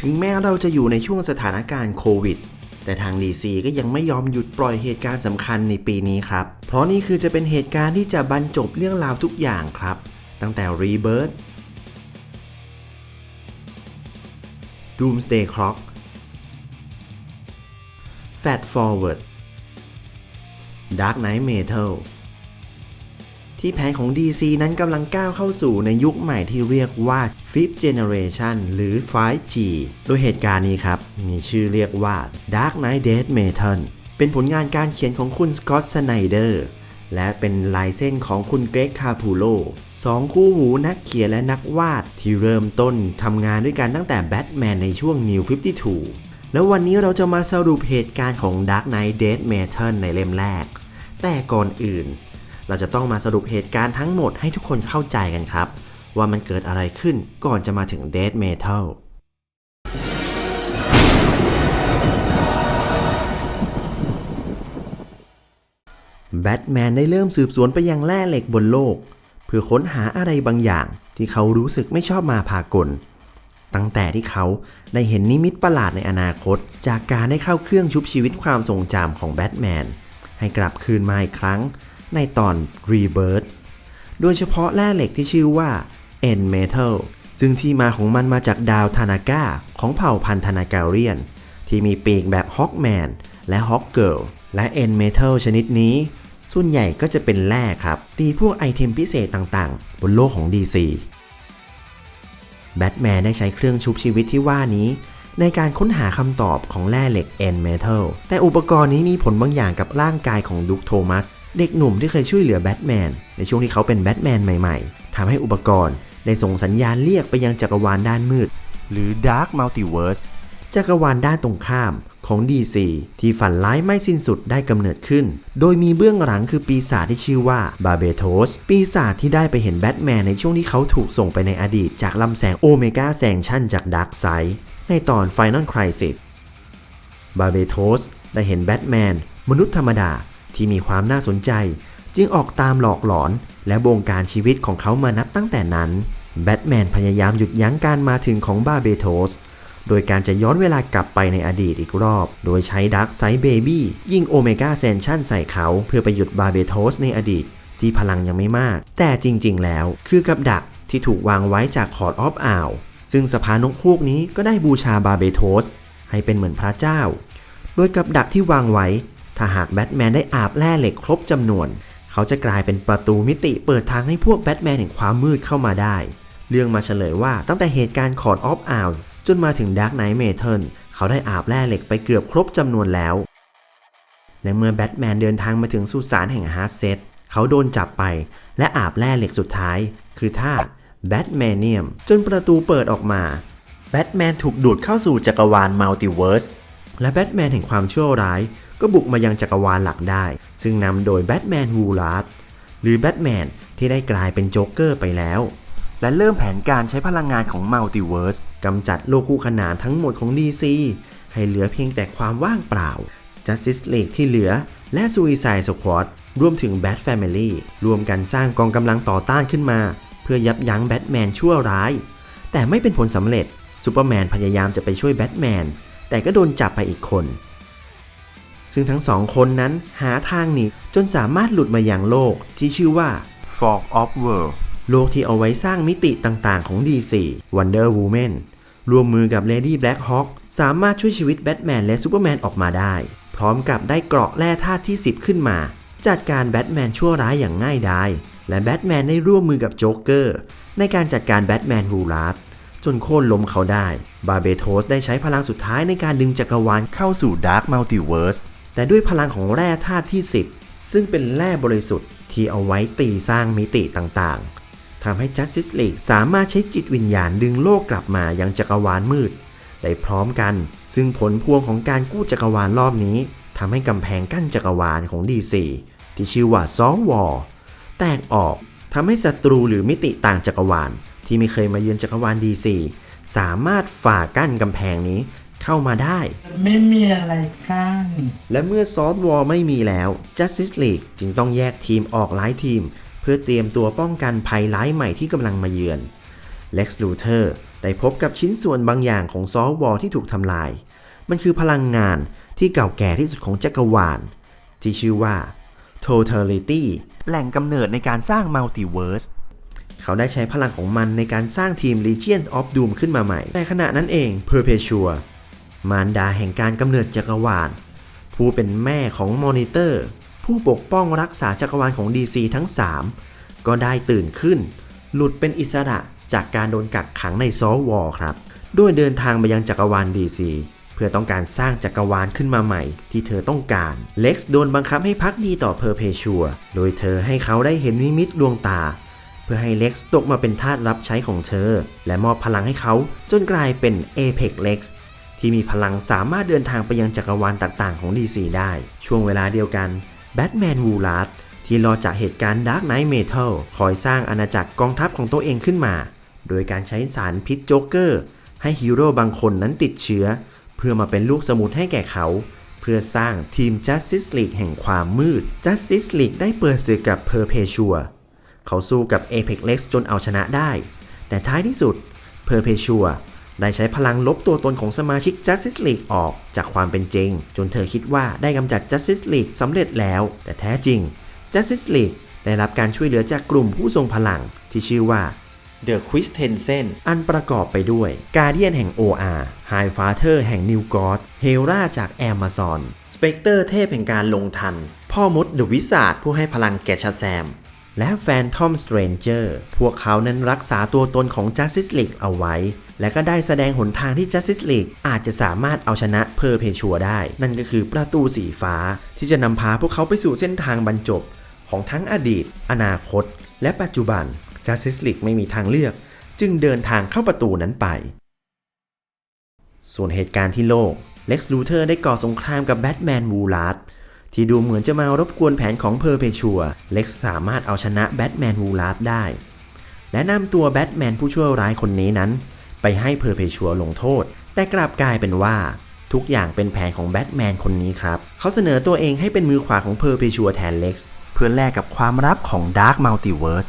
ถึงแม้เราจะอยู่ในช่วงสถานการณ์โควิด แต่ทาง DC ก็ยังไม่ยอมหยุดปล่อยเหตุการณ์สำคัญในปีนี้ครับ เพราะนี่คือจะเป็นเหตุการณ์ที่จะบรรจบเรื่องราวทุกอย่างครับ ตั้งแต่ Rebirth Doomsday Clock Fast Forward Dark Knight Metal ที่แผนของ DC นั้นกำลังก้าวเข้าสู่ในยุคใหม่ที่เรียกว่า Fifth Generation หรือ 5G โดยเหตุการณ์นี้ครับ มีชื่อเรียกว่า Dark Knight Death Metal เป็นผลงานการเขียนของคุณสกอตต์สไนเดอร์และเป็นลายเส้นของคุณเกรกคาพูโลสองคู่หูนักเขียนและนักวาดที่เริ่มต้นทำงานด้วยกันตั้งแต่แบทแมนในช่วง New 52 แล้ววันนี้เราจะมาสรุปเหตุการณ์ของ Dark Knight Death Metal ในเล่มแรก แต่ก่อนอื่น เราจะต้องมาสรุปเหตุการณ์ทั้งหมดให้ทุกคนเข้าใจกันครับ ว่ามันเกิดอะไรขึ้นก่อนจะมาถึง Death Metal แบทแมนได้เริ่มสืบสวนไปยังแร่เหล็กบนโลก เพื่อค้นหาอะไรบางอย่างที่เขารู้สึกไม่ชอบมาพากล ตั้งแต่ที่เขาได้เห็นนิมิตประหลาดในอนาคต จากการได้เข้าเครื่องชุบชีวิตความทรงจำของแบทแมนให้กลับคืนมาอีกครั้ง ในตอน Rebirth โดยเฉพาะแร่เหล็กที่ชื่อว่า N Metal ซึ่งที่มาของมันมาจากดาวทานาก้าของเผ่าพันธุ์ทานาการียน ที่มีปีกแบบฮอกแมนและฮอกเกิลและ N Metal ชนิดนี้ ส่วนใหญ่ก็จะเป็นแร่ครับตีพวกไอเทมพิเศษต่างๆ บนโลกของ DC แบทแมนได้ใช้เครื่องชุบชีวิตที่ว่านี้ ในการค้นหาคำตอบของแร่เหล็ก N Metal แต่อุปกรณ์นี้มีผลบางอย่างกับร่างกายของดุกโทมัส เด็กหนุ่มที่เคยช่วยเหลือแบทแมนในช่วงที่เขาเป็นแบทแมนใหม่ๆทำให้อุปกรณ์ได้ส่งสัญญาณเรียกไปยังจักรวาลด้านมืด หรือ Dark Multiverse จักรวาลด้านตรงข้ามของ DC ที่ฝันร้ายไม่สิ้นสุดได้กำเนิดขึ้น โดยมีเบื้องหลังคือปีศาจที่ชื่อว่าบาเบโทส ปีศาจที่ได้ไปเห็นแบทแมนในช่วงที่เขาถูกส่งไปในอดีตจากลำแสงโอเมก้าแซงชั่นจากดาร์กไซด์ในตอน Final Crisis บาเบโทสได้เห็นแบทแมนมนุษย์ธรรมดา ที่มีความน่าสนใจ จึงออกตามหลอกหลอนและบงการชีวิตของเขามานับตั้งแต่นั้น แบทแมนพยายามหยุดยั้งการมาถึงของบาเบโทสโดยการจะย้อนเวลากลับไปในอดีตอีกรอบ โดยใช้ดักไซเบบี้ยิงโอเมก้าเซนชั่นใส่เขา เพื่อไปหยุดบาเบโทสในอดีต ที่พลังยังไม่มาก แต่จริงๆ แล้ว คือกับดักที่ถูกวางไว้จากคอร์ดออฟอ่าว ซึ่งสภานกฮูกนี้ก็ได้บูชาบาเบโทสให้เป็นเหมือนพระเจ้า โดยกับดักที่วางไว้ ถ้าหากแบทแมนได้อาบแร่เหล็กครบจำนวน เขาจะกลายเป็นประตูมิติเปิดทางให้พวกแบทแมนแห่งความมืดเข้ามาได้ เรื่องมาเฉลยว่าตั้งแต่เหตุการณ์คอร์ดออฟอ่าวจนมาถึงดาร์กไนท์เมทัลเขาได้อาบแร่เหล็กไปเกือบครบจำนวนแล้ว และเมื่อแบทแมนเดินทางมาถึงสุสานแห่งฮาร์ดเซตเขาโดนจับไป และอาบแร่เหล็กสุดท้าย คือท่าแบทแมนเนียมจนประตูเปิดออกมาแบทแมนถูกดูดเข้าสู่จักรวาลมัลติเวิร์สและแบทแมนแห่งความชั่วร้าย ก็บุกมายังจักรวาลหลักได้ ซึ่งนำโดยแบทแมนวูลาร์ดหรือแบทแมนที่ได้กลายเป็นโจ๊กเกอร์ไปแล้ว และเริ่มแผนการใช้พลังงานของมัลติเวิร์สกำจัดโลกคู่ขนานทั้งหมดของ DC ให้เหลือเพียงแต่ความว่างเปล่า Justice League ที่เหลือ และ Suicide Squad รวมถึง Bat Family รวมกันสร้างกองกำลังต่อต้านขึ้นมา เพื่อยับยั้งแบทแมนชั่วร้าย แต่ไม่เป็นผลสำเร็จซูเปอร์แมนพยายามจะไปช่วยแบทแมนแต่ก็โดนจับไปอีกคน ซึ่งทั้งสองคนนั้นหาทางหนีจนสามารถหลุดมาอย่างโลกที่ชื่อว่า Fog of World โลกที่เอาไว้สร้างมิติต่างๆของ DC Wonder Woman ร่วมมือกับ Lady Blackhawk สามารถช่วยชีวิตแบทแมนและซูเปอร์แมนออกมาได้ พร้อมกับได้เกราะแร่ธาตุที่ 10 ขึ้นมา จัดการแบทแมนชั่วร้ายอย่างง่ายดายและแบทแมนได้ร่วมมือกับโจ๊กเกอร์ในการจัดการแบทแมนฮูลาร์ดจนโค่นล้มเขาได้ บาเบโทสได้ใช้พลังสุดท้ายในการดึงจักรวาลเข้าสู่ดาร์กมัลติเวิร์ส แต่ด้วยพลังของแร่ธาตุที่ 10 ซึ่งเป็นแร่บริสุทธิ์ที่เอาไว้ตีสร้างมิติต่างๆทำให้ Justice League สามารถใช้จิตวิญญาณดึงโลกกลับมายังจักรวาลมืด ได้พร้อมกัน ซึ่งผลพวงของการกู้จักรวาลรอบนี้ทำให้กำแพงกั้นจักรวาลของ DC ที่ชื่อว่าซอวอแตกออกทำให้ศัตรูหรือมิติต่างจักรวาล ที่ไม่เคยมาเยือนจักรวาล DC สามารถฝ่ากั้นกำแพงนี้ เข้ามาได้ ไม่มีอะไรกั้นและเมื่อซอฟต์วอลไม่มีแล้ว Justice League จึงต้องแยกทีมออกหลายทีม เพื่อเตรียมตัวป้องกันภัยร้ายใหม่ที่กำลังมาเยือนเล็กซ์ลูเทอร์ได้พบกับชิ้นส่วนบางอย่างของซอฟต์วอร์ที่ถูกทำลาย มันคือพลังงานที่เก่าแก่ที่สุดของจักรวาล ที่ชื่อว่า Totality แหล่งกำเนิดในการสร้างมัลติเวิร์สเขาได้ใช้พลังของมันในการสร้างทีม Legion of Doom ขึ้นมาใหม่แต่ขณะนั้นเอง Perpetua มารดาแห่งการกำเนิดจักรวาล ผู้เป็นแม่ของมอนิเตอร์ ผู้ปกป้องรักษาจักรวาลของ DC ทั้ง 3 ก็ได้ตื่นขึ้น หลุดเป็นอิสระจากการโดนกักขังในซอวอร์ครับด้วยเดินทางไปยังจักรวาล DC เพื่อต้องการสร้างจักรวาลขึ้นมาใหม่ที่เธอต้องการ เล็กซ์โดนบังคับให้พักดีต่อเพอร์เพชัว โดยเธอให้เขาได้เห็นนิมิตดวงตา เพื่อให้เล็กซ์ตกมาเป็นทาสรับใช้ของเธอ และมอบพลังให้เขาจนกลายเป็น Apex Lex ที่มีพลังสามารถเดินทางไปยังจักรวาลต่างๆ ของ DC ได้ ช่วงเวลาเดียวกันแบทแมนวูลาร์ดที่รอจากเหตุการณ์ Dark Knight Metal คอยสร้างอาณาจักรกองทัพของตัวเองขึ้นมา โดยการใช้สารพิษโจ๊กเกอร์ ให้ฮีโร่บางคนนั้นติดเชื้อ เพื่อมาเป็นลูกสมุนให้แก่เขา เพื่อสร้างทีม Justice League แห่งความมืด Justice League ได้เปิดศึกกับ Perpetua เขาสู้กับ Apex Lex จนเอาชนะได้ แต่ท้ายที่สุด Perpetua ได้ใช้พลังลบตัวตนของสมาชิก Justice League ออกจากความเป็นจริง จนเธอคิดว่าได้กำจัด Justice League สำเร็จแล้ว แต่แท้จริง Justice League ได้รับการช่วยเหลือจากกลุ่มผู้ทรงพลังที่ชื่อว่า The q u i s t e n s e n อันประกอบไปด้วย Guardian แห่ง OR High Father แห่ง New God Hera จาก Amazon Spectre เทพแห่งการลงทัน พ่อมด The Wizard ผู้ให้พลังแก่ชาแซม และ Phantom Stranger พวกเขานั้นรักษาตัวตนของ Justice League เอาไว้ และก็ได้แสดงหนทางที่ Justice League อาจจะสามารถเอาชนะเพอร์เพชัวได้ นั่นก็คือประตูสีฟ้า ที่จะนำพาพวกเขาไปสู่เส้นทางบรรจบ ของทั้งอดีต อนาคต และปัจจุบัน Justice League ไม่มีทางเลือก จึงเดินทางเข้าประตูนั้นไป ส่วนเหตุการณ์ที่โลกเล็กซ์ลูเทอร์ได้ก่อสงครามกับแบทแมนวูลาร์ดที่ดูเหมือนจะมารบกวนแผนของเพอร์เพชัวเล็กสามารถเอาชนะแบทแมนวูลาร์ดได้ และนำตัวแบทแมนผู้ชั่วร้ายคนนี้นั้น ไปให้เพอร์เพชัวลงโทษ แต่กลับกลายเป็นว่า ทุกอย่างเป็นแผนของแบทแมนคนนี้ครับ เขาเสนอตัวเองให้เป็นมือขวาของเพอร์เพชัวแทนเล็กซ์เพื่อแลกกับความลับของดาร์ m มัลติเวิร์ส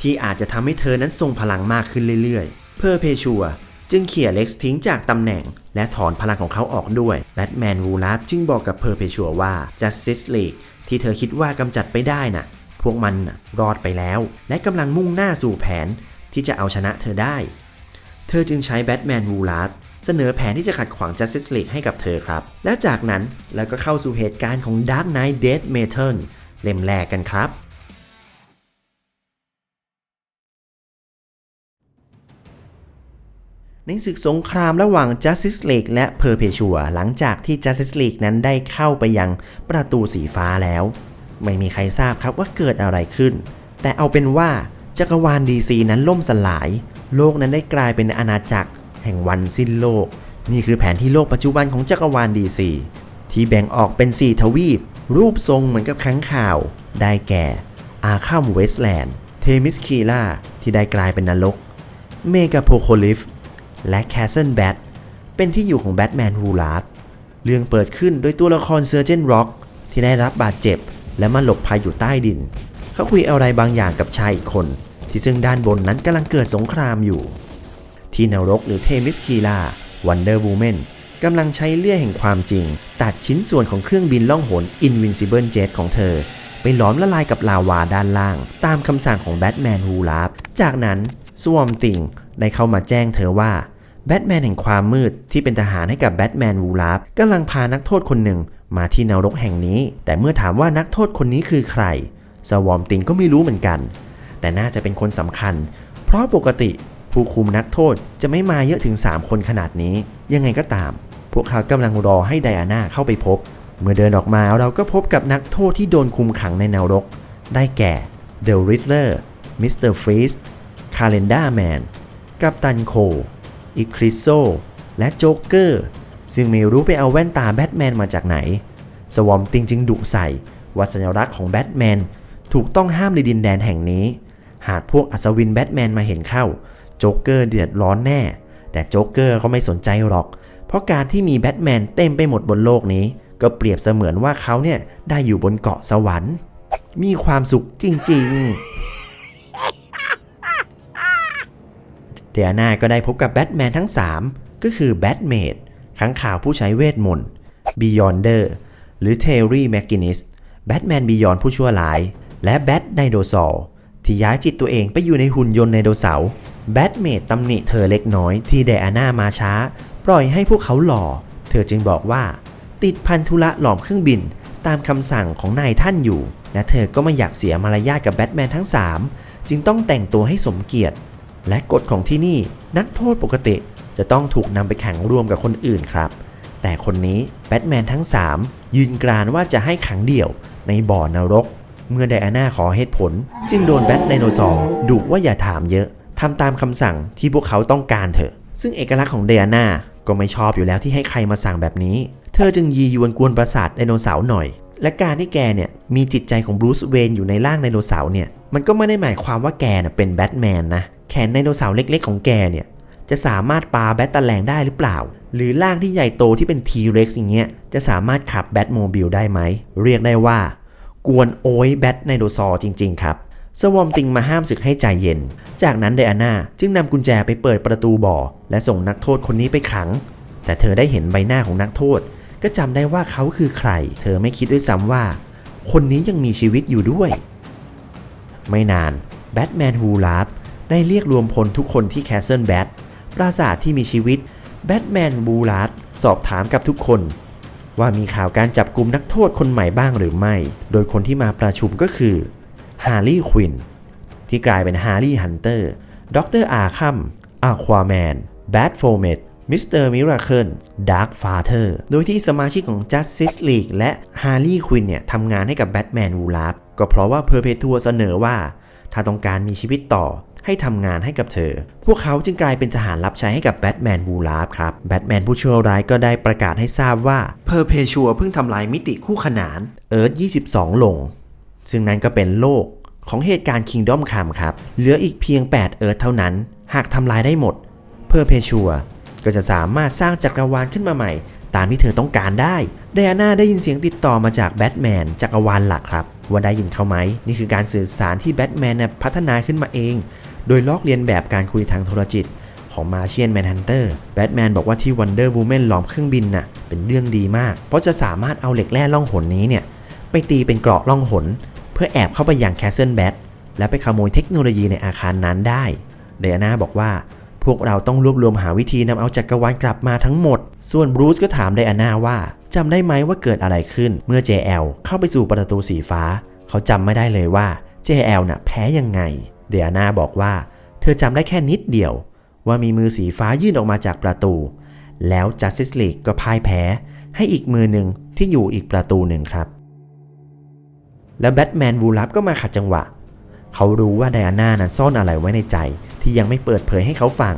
ที่อาจจะทำให้เธอนั้นทรงพลังมากขึ้นเรื่อยๆ เพอร์เพชัวจึงเขี่ยเล็กซ์ทิ้งจากตำแหน่ง และถอนพลังของเขาออกด้วย แบทแมนวูลาร์จึงบอกกับเพอร์เพชัวว่า Justice League ที่เธอคิดว่ากำจัดไปได้น่ะ พวกมันรอดไปแล้ว และกำลังมุ่งหน้าสู่แผนที่จะเอาชนะเธอได้ เธอจึงใช้แบทแมนวูลาร์ดเสนอแผนที่จะขัดขวาง Justice League ให้กับเธอครับ แล้วจากนั้นแล้วก็เข้าสู่เหตุการณ์ของ Dark Knight Death Metal เล่มแรกกันครับในศึกสงครามระหว่าง Justice League และ Perpetua หลังจากที่ Justice League นั้นได้เข้าไปยังประตูสีฟ้าแล้ว ไม่มีใครทราบครับว่าเกิดอะไรขึ้น แต่เอาเป็นว่าจักรวาล DC นั้นล่มสลาย โลกนั้นได้กลายเป็นอาณาจักร แห่งวันสิ้นโลก นี่คือแผนที่โลกปัจจุบันของจักรวาล DC ที่แบ่งออกเป็น 4 ทวีป รูปทรงเหมือนกับค้างข่าว ได้แก่ อาคัมเวสแลนด์ เทมิสคีล่าที่ได้กลายเป็นนรก เมกาโพโคลิฟ และแคสเซิลแบทเป็นที่อยู่ของแบทแมนวูลาร์ดเรื่องเปิดขึ้นโดยตัวละครเซอร์เจนร็อกที่ได้รับบาดเจ็บ และมาหลบภัยอยู่ใต้ดิน เขาคุยอะไรบางอย่างกับชายอีกคน ที่ซึ่งด้านบนนั้นกำลังเกิดสงครามอยู่ ที่นรกหรือเทมิสคีลาวันเดอร์วูแมนกำลังใช้เลื่อยแห่งความจริง ตัดชิ้นส่วนของเครื่องบินล่องหน Invincible Jet ของเธอ ไปหลอมละลายกับลาวาด้านล่าง ตามคำสั่งของแบทแมนฮูลาร์จากนั้นสวอมติงได้เข้ามาแจ้งเธอว่าแบทแมนแห่งความมืดที่เป็นทหารให้กับแบทแมนวูลาร์กำลังพานักโทษคนหนึ่งมาที่นรกแห่งนี้ แต่เมื่อถามว่านักโทษคนนี้คือใครสวอมติงก็ไม่รู้เหมือนกัน แต่น่าจะเป็นคนสำคัญ เพราะปกติผู้คุมนักโทษจะไม่มาเยอะถึง 3 คนขนาดนี้ ยังไงก็ตาม พวกเขากำลังรอให้ไดอาน่าเข้าไปพบ เมื่อเดินออกมาเราก็พบกับนักโทษที่โดนคุมขังในแนวรก ได้แก่เดลริดเลอร์มิสเตอร์ฟรีสคาเลนดาแมนกัปตันโคอีคริโซและโจ๊กเกอร์ซึ่งไม่รู้ไปเอาแว่นตาแบทแมนมาจากไหน สวอมติงจึงดุใส่ว่าสัญลักษณ์ของแบทแมนถูกต้องห้ามในดินแดนแห่งนี้ หากพวกอัศวินแบทแมนมาเห็นเข้า โจ๊กเกอร์เดือดร้อนแน่ แต่โจ๊กเกอร์ก็ไม่สนใจหรอก เพราะการที่มีแบทแมนเต็มไปหมดบนโลกนี้ ก็เปรียบเสมือนว่าเขาเนี่ยได้อยู่บนเกาะสวรรค์ มีความสุขจริง ๆ เดียนาก็ได้พบกับแบทแมนทั้ง 3 ก็คือแบทเมดขังข่าวผู้ใช้เวทมนต์บียอนเดอร์หรือเทอรี่แมกกินิสแบทแมนบียอนผู้ชั่วร้าย และแบทไดโนเสาร์ ที่ย้ายจิตตัวเองไปอยู่ในหุ่นยนต์ไดโนเสาร์แบทเมดตำหนิเธอเล็กน้อยที่เดอาน่ามาช้า ปล่อยให้พวกเขาหล่อ เธอจึงบอกว่า ติดพันธุระหลอมเครื่องบิน ตามคำสั่งของนายท่านอยู่ และเธอก็ไม่อยากเสียมารยาทกับแบทแมนทั้ง 3 จึงต้องแต่งตัวให้สมเกียรติ และกฎของที่นี่นักโทษปกติจะต้องถูกนำไปขังรวมกับคนอื่นครับ แต่คนนี้แบทแมนทั้ง 3 ยืนกรานว่าจะให้ขังเดี่ยวในบ่อนรก เมื่อไดอาน่าขอเหตุผล จึงโดนแบทไดโนเสาร์ดุว่าอย่าถามเยอะทำตามคำสั่งที่พวกเขาต้องการเถอะ ซึ่งเอกลักษณ์ของไดอาน่าก็ไม่ชอบอยู่แล้วที่ให้ใครมาสั่งแบบนี้ เธอจึงยียวนกวนประสาทไดโนเสาร์หน่อย และการที่แกเนี่ยมีจิตใจของบรูซเวนอยู่ในร่างไดโนเสาร์เนี่ย มันก็ไม่ได้หมายความว่าแกน่ะเป็นแบทแมนนะ แขนไดโนเสาร์เล็ก ๆ ของแกเนี่ยจะสามารถปาแบตตะแลงได้หรือเปล่า หรือร่างที่ใหญ่โตที่เป็น T-Rex อย่างเงี้ยจะสามารถขับแบทโมบิลได้ไหม เรียกได้ว่า กวนโอยแบทไดโนเสาร์จริง ๆ ครับสวอมติงมาห้ามศึกให้ใจเย็น จากนั้นไดอาน่าจึงนำกุญแจไปเปิดประตูบ่อ และส่งนักโทษคนนี้ไปขัง แต่เธอได้เห็นใบหน้าของนักโทษ ก็จำได้ว่าเขาคือใคร เธอไม่คิดด้วยซ้ำว่า คนนี้ยังมีชีวิตอยู่ด้วย ไม่นานแบทแมนฮูลาฟได้เรียกรวมพลทุกคนที่แคสเซิลแบทปราสาทที่มีชีวิตแบทแมนบูลาร์สอบถามกับทุกคน ว่ามีข่าวการจับกลุ่มนักโทษคนใหม่บ้างหรือไม่ โดยคนที่มาประชุมก็คือฮาร์ลีย์ควินที่กลายเป็นฮาร์ลีย์ฮันเตอร์ด็อกเตอร์อาคัมอาควาแมนแบทโฟเมดมิสเตอร์มิราเคิลดาร์คฟาเธอร์โดยที่สมาชิกของ Justice League และฮาร์ลีย์ควินเนี่ยทำงานให้กับแบทแมนวูลาฟก็เพราะว่าเพอร์เพทัวเสนอว่า ถ้าต้องการมีชีวิตต่อ ให้ทำงานให้กับเธอ พวกเขาจึงกลายเป็นทหารรับใช้ให้กับแบทแมนบูลาฟครับแบทแมนผู้ชั่วร้ายก็ได้ประกาศให้ทราบว่าเพอร์เพชัวเพิ่งทำลายมิติคู่ขนานเอิร์ธ22 ลง ซึ่งนั้นก็เป็นโลกของเหตุการณ์ Kingdom Come ครับ เหลืออีกเพียง 8 เอิร์ธเท่านั้น หากทำลายได้หมด เพอร์เพชัวก็จะสามารถสร้างจักรวาลขึ้นมาใหม่ ตามที่เธอต้องการได้ไดอาน่าได้ยินเสียงติดต่อมาจากแบทแมนจักรวาลหลักครับ ว่าได้ยินเขาไหม นี่คือการสื่อสารที่แบทแมนพัฒนาขึ้นมาเอง โดยลอกเลียนแบบการคุยทางโทรจิตของมาเชียนแมนฮันเตอร์แบทแมนบอกว่าที่วันเดอร์วูแมนล้อมเครื่องบินน่ะเป็นเรื่องดีมาก เพราะจะสามารถเอาเหล็กแร่ล่องหนนี้เนี่ยไปตีเป็นเกราะล่องหน เพื่อแอบเข้าไปยังแคสเซิลแบทและไปขโมยเทคโนโลยีในอาคารนั้นได้เดอาน่าบอกว่าพวกเราต้องรวบรวมหาวิธีนำเอาจักรวาลกลับมาทั้งหมด ส่วนบรูซก็ถามไดอาน่าว่าจำได้ไหมว่าเกิดอะไรขึ้น เมื่อ JL เข้าไปสู่ประตูสีฟ้า เขาจำไม่ได้เลยว่า JL น่ะแพ้ยังไง เดอาน่าบอกว่า เธอจำได้แค่นิดเดียวว่ามีมือสีฟ้ายื่นออกมาจากประตู แล้ว Justice League ก็พ่ายแพ้ให้อีกมือหนึ่งที่อยู่อีกประตูหนึ่งครับ แล้วแบทแมนวูลับก็มาขัดจังหวะ เขารู้ว่าไดอาน่านั้นซ่อนอะไรไว้ในใจที่ยังไม่เปิดเผยให้เขาฟัง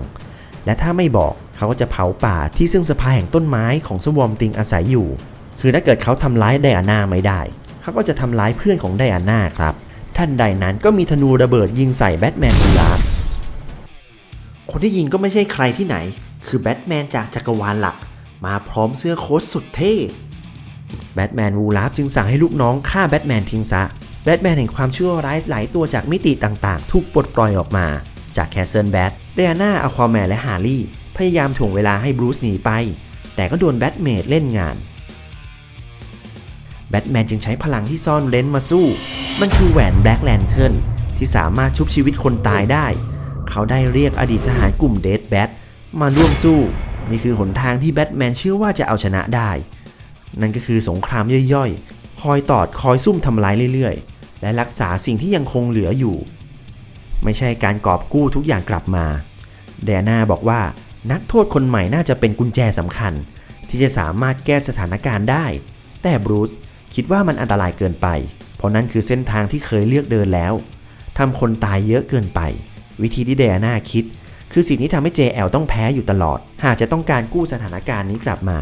และถ้าไม่บอกเขาก็จะเผาป่าที่ซึ่งสภาแห่งต้นไม้ของสวอมติงอาศัยอยู่ คือถ้าเกิดเขาทำร้ายไดอาน่าไม่ได้ เขาก็จะทำร้ายเพื่อนของไดอาน่าครับ ท่านใดนั้นก็มีธนูระเบิดยิงใส่แบทแมนวูลับคนที่ยิงก็ไม่ใช่ใครที่ไหน คือแบทแมนจากจักรวาลหลัก มาพร้อมเสื้อโค้ทสุดเท่แบทแมนวูลาฟจึงสั่งให้ลูกน้องฆ่าแบทแมนทิ้งซะ แบทแมนแห่งความชั่วร้ายหลายตัวจากมิติต่างๆ ถูกปลดปล่อยออกมา จากแคสเซิลแบทเดอาน่าอควาแมนและฮาร์รี่ พยายามถ่วงเวลาให้บรูซหนีไป แต่ก็โดนแบทเมดเล่นงาน บทแมนจึงใช้พลังที่ซ่อนเร้นมาสู้ มันคือแหวนแบล็กแลนเทิร์นที่สามารถชุบชีวิตคนตายได้ เขาได้เรียกอดีตทหารกลุ่มเดดแบทมาร่วมสู้ นี่คือหนทางที่แบทแมนเชื่อว่าจะเอาชนะได้ นั่นก็คือสงครามย่อยๆ คอยตอดคอยซุ่มทำร้ายเรื่อยๆ และรักษาสิ่งที่ยังคงเหลืออยู่ ไม่ใช่การกอบกู้ทุกอย่างกลับมาเดน่าบอกว่านักโทษคนใหม่น่าจะเป็นกุญแจสำคัญ ที่จะสามารถแก้สถานการณ์ได้ แต่บรูซ คิดว่ามันอันตรายเกินไป เพราะนั่นคือเส้นทางที่เคยเลือกเดินแล้วทำคนตายเยอะเกินไป วิธีที่เดน่าคิด คือสิ่งที่ทำให้ JL ต้องแพ้อยู่ตลอด หากจะต้องการกู้สถานการณ์นี้กลับมา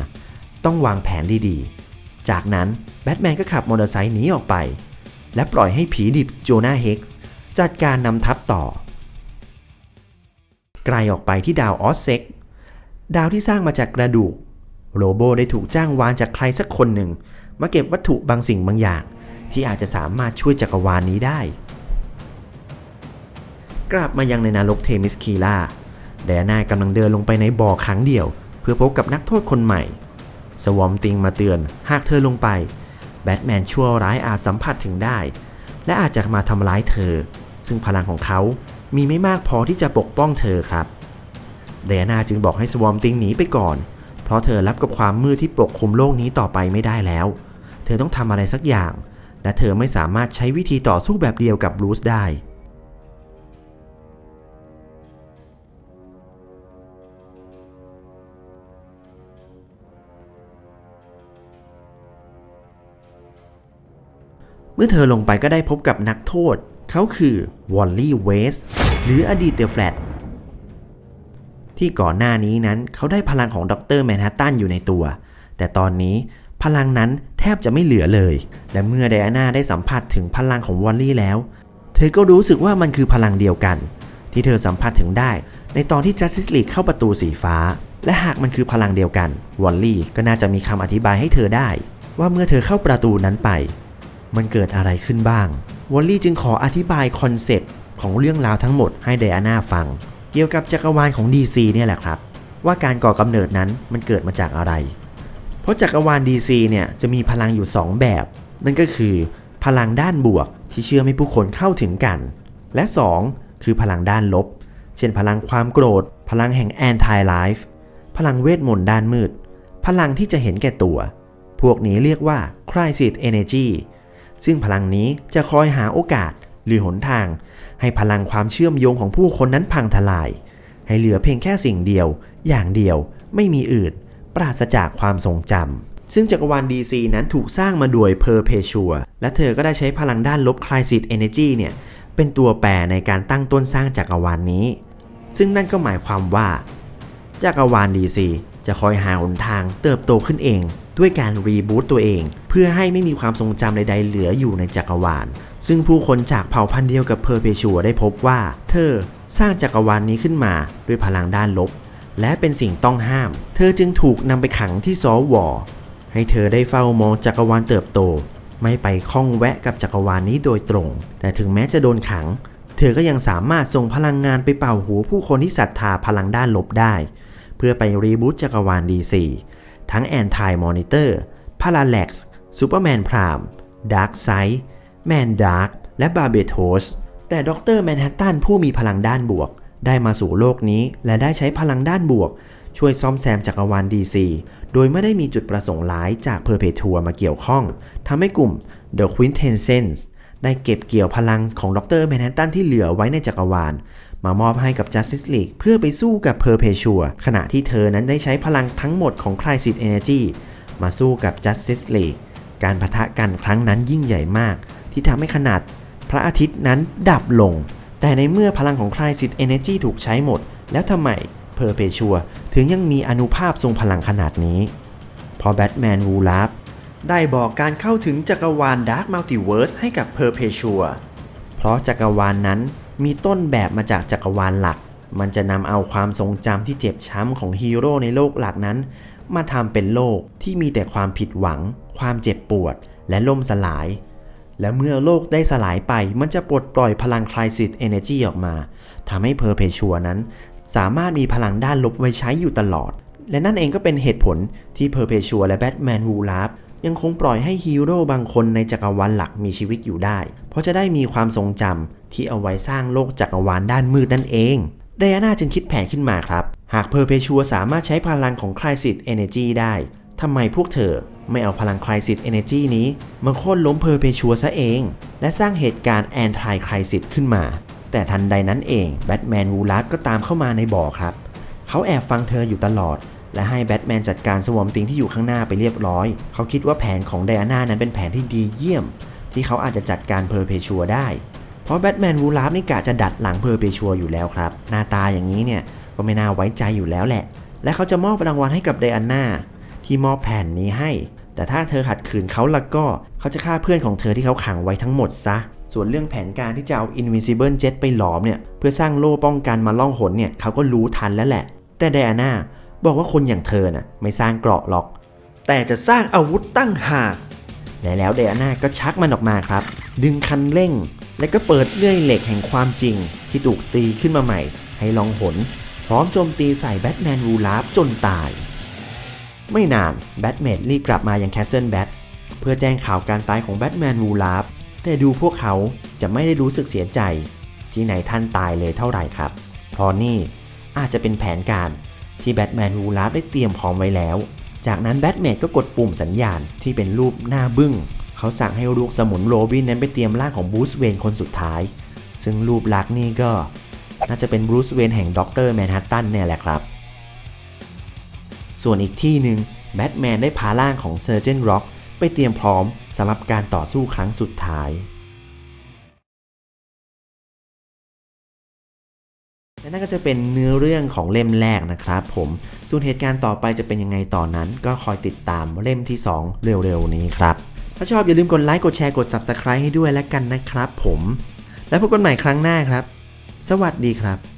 ต้องวางแผนดีๆ จากนั้นแบทแมนก็ขับมอเตอร์ไซค์หนีออกไป และปล่อยให้ผีดิบโจนาเฮกจัดการนำทัพต่อ ไกลออกไปที่ดาวออสเซ็กดาวที่สร้างมาจากกระดูก โรโบได้ถูกจ้างวานจากใครสักคนหนึ่ง มาเก็บวัตถุบางสิ่งบางอย่าง ที่อาจจะสามารถช่วยจักรวาลนนี้ได้ กลับมายังในนรกเทมิสคีล่าไดนากำลังเดินลงไปในบ่อขังเดียว เพื่อพบกับนักโทษคนใหม่ สวอมติงมาเตือน หากเธอลงไป แบทแมนชั่วร้ายอาจสัมผัสถึงได้ และอาจจะมาทำร้ายเธอ ซึ่งพลังของเขามีไม่มากพอที่จะปกป้องเธอครับไดนาจึงบอกให้สวอมติงหนีไปก่อน เพราะเธอรับกับความมืดที่ปกคลุมโลกนี้ต่อไปไม่ได้แล้ว เธอต้องทำอะไรสักอย่าง และเธอไม่สามารถใช้วิธีต่อสู้แบบเดียวกับบรูซได้เมื่อเธอลงไปก็ได้พบกับนักโทษ เขาคือวอลลี่เวสหรืออดีตเดอะแฟลตที่ก่อนหน้านี้นั้นเขาได้พลังของด็อกเตอร์แมนฮัตตันอยู่ในตัว แต่ตอนนี้พลังนั้น แทบจะไม่เหลือเลย และเมื่อไดอาน่าได้สัมผัสถึงพลังของวอลลี่แล้ว เธอก็รู้สึกว่ามันคือพลังเดียวกัน ที่เธอสัมผัสถึงได้ ในตอนที่ Justice League เข้าประตูสีฟ้า และหากมันคือพลังเดียวกันวอลลี่ก็น่าจะมีคำอธิบายให้เธอได้ ว่าเมื่อเธอเข้าประตูนั้นไป มันเกิดอะไรขึ้นบ้างวอลลี่จึงขออธิบายคอนเซปต์ของเรื่องราวทั้งหมดให้ไดอาน่าฟัง เกี่ยวกับจักรวาลของ DC เนี่ยแหละครับ ว่าการก่อกำเนิดนั้นมันเกิดมาจากอะไร เพราะจักรวาล DC เนี่ยจะมีพลังอยู่ 2 แบบ นั่นก็คือ พลังด้านบวกที่เชื่อมให้ผู้คนเข้าถึงกัน และ 2 คือพลังด้านลบ เช่นพลังความโกรธ พลังแห่ง anti life พลังเวทมนต์ด้านมืด พลังที่จะเห็นแก่ตัว พวกนี้เรียกว่า crisis energy ซึ่งพลังนี้จะคอยหาโอกาสหรือหนทาง ให้พลังความเชื่อมโยงของผู้คนนั้นพังทลาย ให้เหลือเพียงแค่สิ่งเดียว อย่างเดียวไม่มีอื่น ปราศจากความทรงจำซึ่งจักรวาล DC นั้นถูกสร้างมาโดย Perpetua และเธอก็ได้ใช้พลังด้านลบ Crisis Energy เนจีเนี่ยเป็นตัวแปรในการตั้งต้นสร้างจักรวาลนนี้ ซึ่งนั่นก็หมายความว่า จักรวาล DC จะคอยหาหนทางเติบโตขึ้นเอง ด้วยการรีบูตตัวเอง เพื่อให้ไม่มีความทรงจำใดๆเหลืออยู่ในจักรวาล ซึ่งผู้คนจากเผ่าพันธุ์เดียวกับเพอร์เพชัวได้พบว่า เธอสร้างจักรวาลนี้ขึ้นมาด้วยพลังด้านลบ และเป็นสิ่งต้องห้าม เธอจึงถูกนำไปขังที่ซอวอร์ให้เธอได้เฝ้ามองจักรวาลเติบโต ไม่ไปข้องแวะกับจักรวาลนี้โดยตรง แต่ถึงแม้จะโดนขัง เธอก็ยังสามารถส่งพลังงานไปเป่าหูผู้คนที่ศรัทธาพลังด้านลบได้ เพื่อไปรีบูตจักรวาล DC ทั้ง Anti Monitor Parallax Superman Prime Darkseid Man Dark แมนดาร์คและ Barbatos แต่ด็อกเตอร์แมนฮัตตันผู้มีพลังด้านบวก ได้มาสู่โลกนี้และได้ใช้พลังด้านบวก ช่วยซ่อมแซมจักรวาล DC โดยไม่ได้มีจุดประสงค์ร้ายจากเพอร์เพทัวมาเกี่ยวข้องทำให้กลุ่ม The Quintessence ได้เก็บเกี่ยวพลังของดรแมนฮัตตันที่เหลือไว้ในจักรวาล มามอบให้กับ Justice League เพื่อไปสู้กับ Perpetua ขณะที่เธอนั้นได้ใช้พลังทั้งหมดของ Crisis Energy มาสู้กับ Justice League การปะทะกันครั้งนั้นยิ่งใหญ่มาก ที่ทำให้ขนาดพระอาทิตย์นั้นดับลง แต่ในเมื่อพลังของ Crisis Energy ถูกใช้หมด แล้วทำไม Perpetua ถึงยังมีอนุภาพทรงพลังขนาดนี้ พอแบทแมนวูลาฟได้บอกการเข้าถึงจักรวาล Dark Multiverse ให้กับ Perpetua เพราะจักรวาลนนั้นมีต้นแบบมาจากจักรวาลหลัก มันจะนำเอาความทรงจำที่เจ็บช้ำของฮีโร่ในโลกหลักนั้น มาทำเป็นโลกที่มีแต่ความผิดหวัง ความเจ็บปวด และล่มสลาย และเมื่อโลกได้สลายไปมันจะปลดปล่อยพลัง Crisis Energy ออกมาทำให้ Perpetua นั้น สามารถมีพลังด้านลบไว้ใช้อยู่ตลอด และนั่นเองก็เป็นเหตุผลที่ Perpetua และ Batman w o l a f ยังคงปล่อยให้ฮีโร่บางคนในจักรวาลหลักมีชีวิตอยู่ได้ เพราะจะได้มีความทรงจำที่เอาไว้สร้างโลกจักรวาลด้านมืดนั่นเองไดอาน่าจึงคิดแผนขึ้นมาครับ หากเพอร์เพชัวสามารถใช้พลังของ Crisis Energy ได้ ทำไมพวกเธอไม่เอาพลัง Crisis Energy นี้มาโค่นล้มเพอร์เพชัวซะเอง และสร้างเหตุการณ์ Anti Crisis ขึ้นมา แต่ทันใดนั้นเองแบทแมนวูลาฟก็ตามเข้ามาในบ่อครับ เขาแอบฟังเธออยู่ตลอด และให้แบทแมนจัดการสวอมติงที่อยู่ข้างหน้าไปเรียบร้อย เขาคิดว่าแผนของไดอาน่านั้นเป็นแผนที่ดีเยี่ยม ที่เขาอาจจะจัดการเพอร์เพชัวได้ เพราะแบทแมนวูลาฟนี่กะจะดัดหลังเพอร์เพชัวอยู่แล้วครับ หน้าตาอย่างนี้เนี่ยก็ไม่น่าไว้ใจอยู่แล้วแหละ และเขาจะมอบรางวัลให้กับไดอาน่า ที่มอบแผนนี้ให้ แต่ถ้าเธอขัดขืนเขาละก็เขาจะฆ่าเพื่อนของเธอที่เขาขังไว้ทั้งหมดซะ ส่วนเรื่องแผนการที่จะเอา Invincible Jet ไปหลอมเนี่ยเพื่อสร้างโล่ป้องกันมาล่องหนเนี่ยเขาก็รู้ทันแล้วแหละ แต่ไดอาน่าบอกว่าคนอย่างเธอน่ะไม่สร้างเกราะหรอก แต่จะสร้างอาวุธตั้งหากและแล้วไดอาน่าก็ชักมันออกมาครับ ดึงคันเร่ง และก็เปิดเลื่อยเหล็กแห่งความจริง ที่ถูกตีขึ้นมาใหม่ ให้ลองหน พร้อมโจมตีใส่แบทแมนวูลาฟจนตาย ไม่นานแบทแมนรีบกลับมายังแคสเซิลแบทเพื่อแจ้งข่าวการตายของแบทแมนวูลาฟแต่ดูพวกเขาจะไม่ได้รู้สึกเสียใจ ที่นายท่านตายเลยเท่าไหร่ครับ เพราะนี่อาจจะเป็นแผนการที่แบทแมนวูลาฟได้เตรียมพร้อมไว้แล้ว จากนั้นแบทแมนก็กดปุ่มสัญญาณที่เป็นรูปหน้าบึ้ง เขาสั่งให้ลูกสมุนโรบินนั้นไปเตรียมร่างของบรูซเวนคนสุดท้าย ซึ่งรูปลักษณ์นี่ก็ น่าจะเป็นบรูซเวนแห่งด็อกเตอร์แมนฮัตตันเนี่ยแหละครับ ส่วนอีกที่หนึ่งแบทแมนได้พาร่างของเซอร์เจนร็อกไปเตรียมพร้อมสำหรับการต่อสู้ครั้งสุดท้าย และนั่นก็จะเป็นเนื้อเรื่องของเล่มแรกนะครับผม ส่วนเหตุการณ์ต่อไปจะเป็นยังไงต่อนนั้น ก็คอยติดตามเล่มที่ 2 เร็วๆนี้ครับ ถ้าชอบอย่าลืมกดไลค์ กดแชร์ กด Subscribe ให้ด้วยแล้วกันนะครับผม แล้วพบกันใหม่ครั้งหน้าครับ สวัสดีครับ